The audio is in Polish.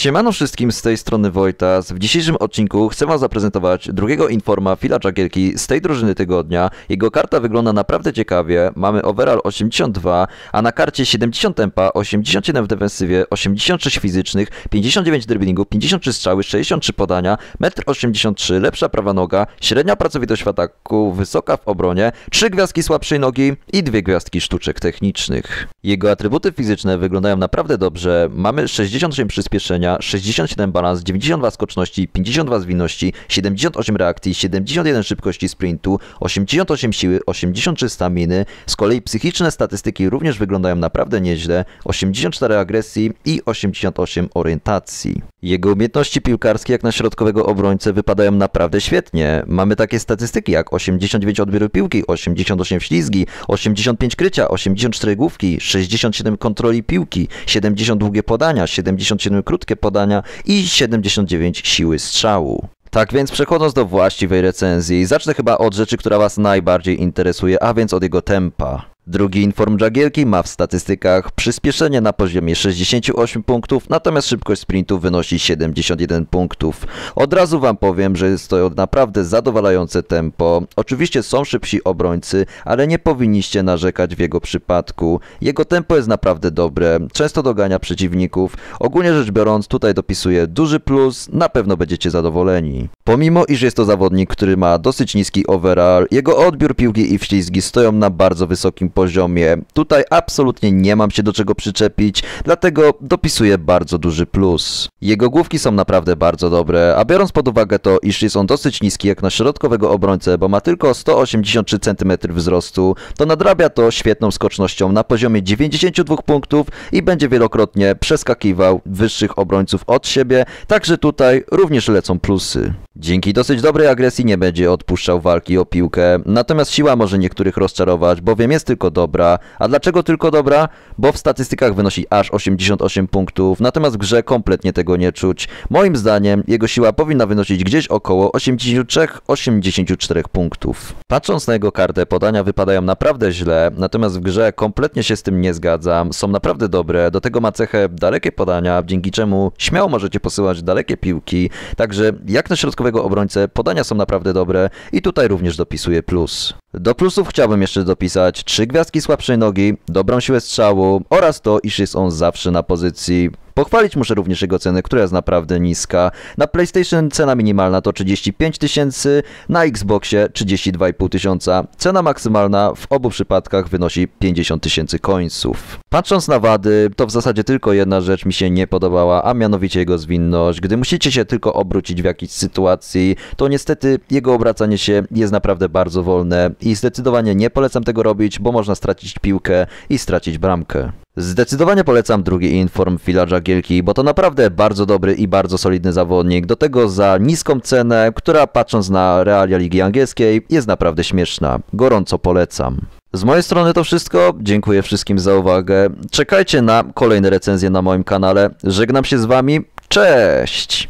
Siemano wszystkim z tej strony Wojtas. W dzisiejszym odcinku chcę wam zaprezentować drugiego informa Fila Jagielki z tej drużyny tygodnia. Jego karta wygląda naprawdę ciekawie. Mamy overall 82, a na karcie 70 tempa, 87 w defensywie, 86 fizycznych, 59 driblingu, 53 strzały, 63 podania, 1,83 m, lepsza prawa noga, średnia pracowitość w ataku, wysoka w obronie, 3 gwiazdki słabszej nogi i 2 gwiazdki sztuczek technicznych. Jego atrybuty fizyczne wyglądają naprawdę dobrze. Mamy 68 przyspieszenia, 67 balans, 92 skoczności, 52 zwinności, 78 reakcji, 71 szybkości sprintu, 88 siły, 83 staminy. Z kolei psychiczne statystyki również wyglądają naprawdę nieźle, 84 agresji i 88 orientacji. Jego umiejętności piłkarskie jak na środkowego obrońcę wypadają naprawdę świetnie. Mamy takie statystyki jak 89 odbioru piłki, 88 ślizgi, 85 krycia, 84 główki, 67 kontroli piłki, 70 długie podania, 77 krótkie podania i 79 siły strzału. Tak więc przechodząc do właściwej recenzji, zacznę chyba od rzeczy, która Was najbardziej interesuje, a więc od jego tempa. Drugi inform Jagielki ma w statystykach przyspieszenie na poziomie 68 punktów, natomiast szybkość sprintu wynosi 71 punktów. Od razu wam powiem, że jest to naprawdę zadowalające tempo. Oczywiście są szybsi obrońcy, ale nie powinniście narzekać w jego przypadku. Jego tempo jest naprawdę dobre, często dogania przeciwników. Ogólnie rzecz biorąc, tutaj dopisuje duży plus, na pewno będziecie zadowoleni. Pomimo iż jest to zawodnik, który ma dosyć niski overall, jego odbiór piłki i wślizgi stoją na bardzo wysokim poziomie. Tutaj absolutnie nie mam się do czego przyczepić, dlatego dopisuję bardzo duży plus. Jego główki są naprawdę bardzo dobre, a biorąc pod uwagę to, iż jest on dosyć niski jak na środkowego obrońcę, bo ma tylko 183 cm wzrostu, to nadrabia to świetną skocznością na poziomie 92 punktów i będzie wielokrotnie przeskakiwał wyższych obrońców od siebie, także tutaj również lecą plusy. Dzięki dosyć dobrej agresji nie będzie odpuszczał walki o piłkę, natomiast siła może niektórych rozczarować, bowiem jest tylko dobra. A dlaczego tylko dobra? Bo w statystykach wynosi aż 88 punktów, natomiast w grze kompletnie tego nie czuć. Moim zdaniem jego siła powinna wynosić gdzieś około 83-84 punktów. Patrząc na jego kartę, podania wypadają naprawdę źle, natomiast w grze kompletnie się z tym nie zgadzam. Są naprawdę dobre, do tego ma cechę dalekie podania, dzięki czemu śmiało możecie posyłać dalekie piłki, także jak na środkowego obrońcę podania są naprawdę dobre i tutaj również dopisuję plus. Do plusów chciałbym jeszcze dopisać trzy gwiazdki słabszej nogi, dobrą siłę strzału oraz to, iż jest on zawsze na pozycji Pochwalić muszę również jego cenę, która jest naprawdę niska. Na PlayStation cena minimalna to 35 tysięcy, na Xboxie 32,5 tysiąca. Cena maksymalna w obu przypadkach wynosi 50 tysięcy końców. Patrząc na wady, to w zasadzie tylko jedna rzecz mi się nie podobała, a mianowicie jego zwinność. Gdy musicie się tylko obrócić w jakiejś sytuacji, to niestety jego obracanie się jest naprawdę bardzo wolne i zdecydowanie nie polecam tego robić, bo można stracić piłkę i stracić bramkę. Zdecydowanie polecam drugi inform Fila Jagielki, bo to naprawdę bardzo dobry i bardzo solidny zawodnik. Do tego za niską cenę, która patrząc na realia Ligi Angielskiej jest naprawdę śmieszna. Gorąco polecam. Z mojej strony to wszystko. Dziękuję wszystkim za uwagę. Czekajcie na kolejne recenzje na moim kanale. Żegnam się z wami. Cześć!